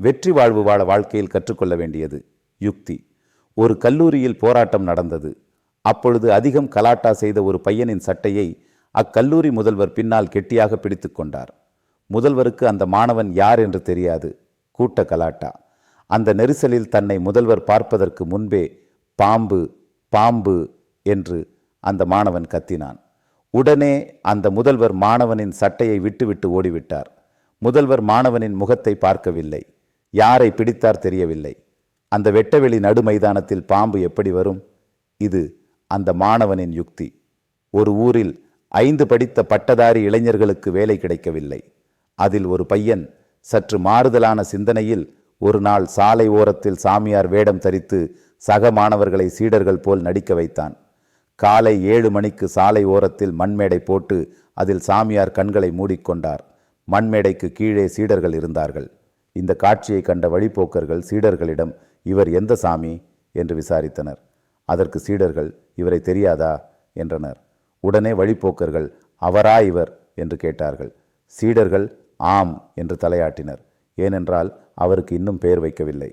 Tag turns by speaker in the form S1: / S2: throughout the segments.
S1: வெற்றி வாழ்வு வாழ வாழ்க்கையில் கற்றுக்கொள்ள வேண்டியது யுக்தி. ஒரு கல்லூரியில் போராட்டம் நடந்தது. அப்பொழுது அதிகம் கலாட்டா செய்த ஒரு பையனின் சட்டையை அக்கல்லூரி முதல்வர் பின்னால் கெட்டியாக பிடித்து கொண்டார். முதல்வருக்கு அந்த மாணவன் யார் என்று தெரியாது. கூட்ட கலாட்டா. அந்த நெரிசலில் தன்னை முதல்வர் பார்ப்பதற்கு முன்பே பாம்பு பாம்பு என்று அந்த மாணவன் கத்தினான். உடனே அந்த முதல்வர் மாணவனின் சட்டையை விட்டுவிட்டு ஓடிவிட்டார். முதல்வர் மாணவனின் முகத்தை பார்க்கவில்லை. யாரை பிடித்தார் தெரியவில்லை. அந்த வெட்டவெளி நடு மைதானத்தில் பாம்பு எப்படி வரும்? இது அந்த மாணவனின் யுக்தி. ஒரு ஊரில் ஐந்து படித்த பட்டதாரி இளைஞர்களுக்கு வேலை கிடைக்கவில்லை. அதில் ஒரு பையன் சற்று மாறுதலான சிந்தனையில் ஒரு நாள் சாலை ஓரத்தில் சாமியார் வேடம் தரித்து சக மாணவர்களை சீடர்கள் போல் நடிக்க வைத்தான். காலை ஏழு மணிக்கு சாலை ஓரத்தில் மண்மேடை போட்டு அதில் சாமியார் கண்களை மூடிக்கொண்டார். மண்மேடைக்கு கீழே சீடர்கள் இருந்தார்கள். இந்த காட்சியை கண்ட வழிப்போக்கர்கள் சீடர்களிடம் இவர் எந்த சாமி? என்று விசாரித்தனர். அதற்கு சீடர்கள் இவரை தெரியாதா? என்றனர். உடனே வழிப்போக்கர்கள் அவரா இவர்? என்று கேட்டார்கள். சீடர்கள் ஆம் என்று தலையாட்டினர். ஏனென்றால் அவருக்கு இன்னும் பெயர் வைக்கவில்லை.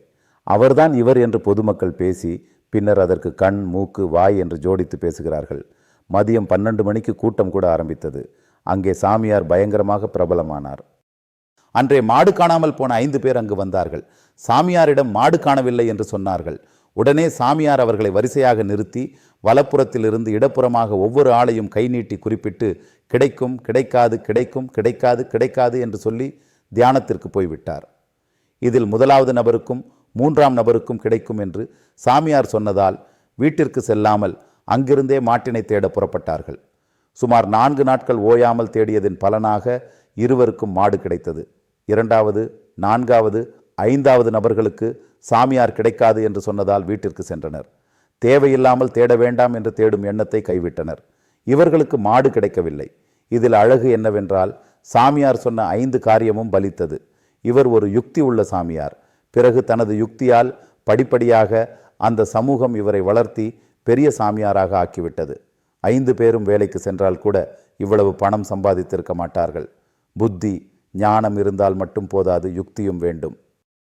S1: அவர்தான் இவர் என்று பொதுமக்கள் பேசி பின்னர் அதற்கு கண் மூக்கு வாய் என்று ஜோடித்து பேசுகிறார்கள். மதியம் பன்னெண்டு மணிக்கு கூட்டம் கூட ஆரம்பித்தது. அங்கே சாமியார் பயங்கரமாக பிரபலமானார். அன்றே மாடு காணாமல் போன ஐந்து பேர் அங்கு வந்தார்கள். சாமியாரிடம் மாடு காணவில்லை என்று சொன்னார்கள். உடனே சாமியார் அவர்களை வரிசையாக நிறுத்தி வலப்புறத்திலிருந்து இடப்புறமாக ஒவ்வொரு ஆளையும் கை நீட்டி குறிப்பிட்டு கிடைக்கும் கிடைக்காது கிடைக்கும் கிடைக்காது கிடைக்காது என்று சொல்லி தியானத்திற்கு போய்விட்டார். இதில் முதலாவது நபருக்கும் மூன்றாம் நபருக்கும் கிடைக்கும் என்று சாமியார் சொன்னதால் வீட்டிற்கு செல்லாமல் அங்கிருந்தே மாட்டினை தேட புறப்பட்டார்கள். சுமார் நான்கு நாட்கள் ஓயாமல் தேடியதன் பலனாக இருவருக்கும் மாடு கிடைத்தது. இரண்டாவது நான்காவது ஐந்தாவது நபர்களுக்கு சாமியார் கிடைக்காது என்று சொன்னதால் வீட்டிற்கு சென்றனர். தேவையில்லாமல் தேட வேண்டாம் என்று தேடும் எண்ணத்தை கைவிட்டனர். இவர்களுக்கு மாடு கிடைக்கவில்லை. இதில் அழகு என்னவென்றால் சாமியார் சொன்ன ஐந்து காரியமும் பலித்தது. இவர் ஒரு யுக்தி உள்ள சாமியார். பிறகு தனது யுக்தியால் படிப்படியாக அந்த சமூகம் இவரை வளர்த்தி பெரிய சாமியாராக ஆக்கிவிட்டது. ஐந்து பேரும் வேலைக்கு சென்றால் கூட இவ்வளவு பணம் சம்பாதித்திருக்க மாட்டார்கள். புத்தி ஞானம் இருந்தால் மட்டும் போதாது யுக்தியும் வேண்டும்.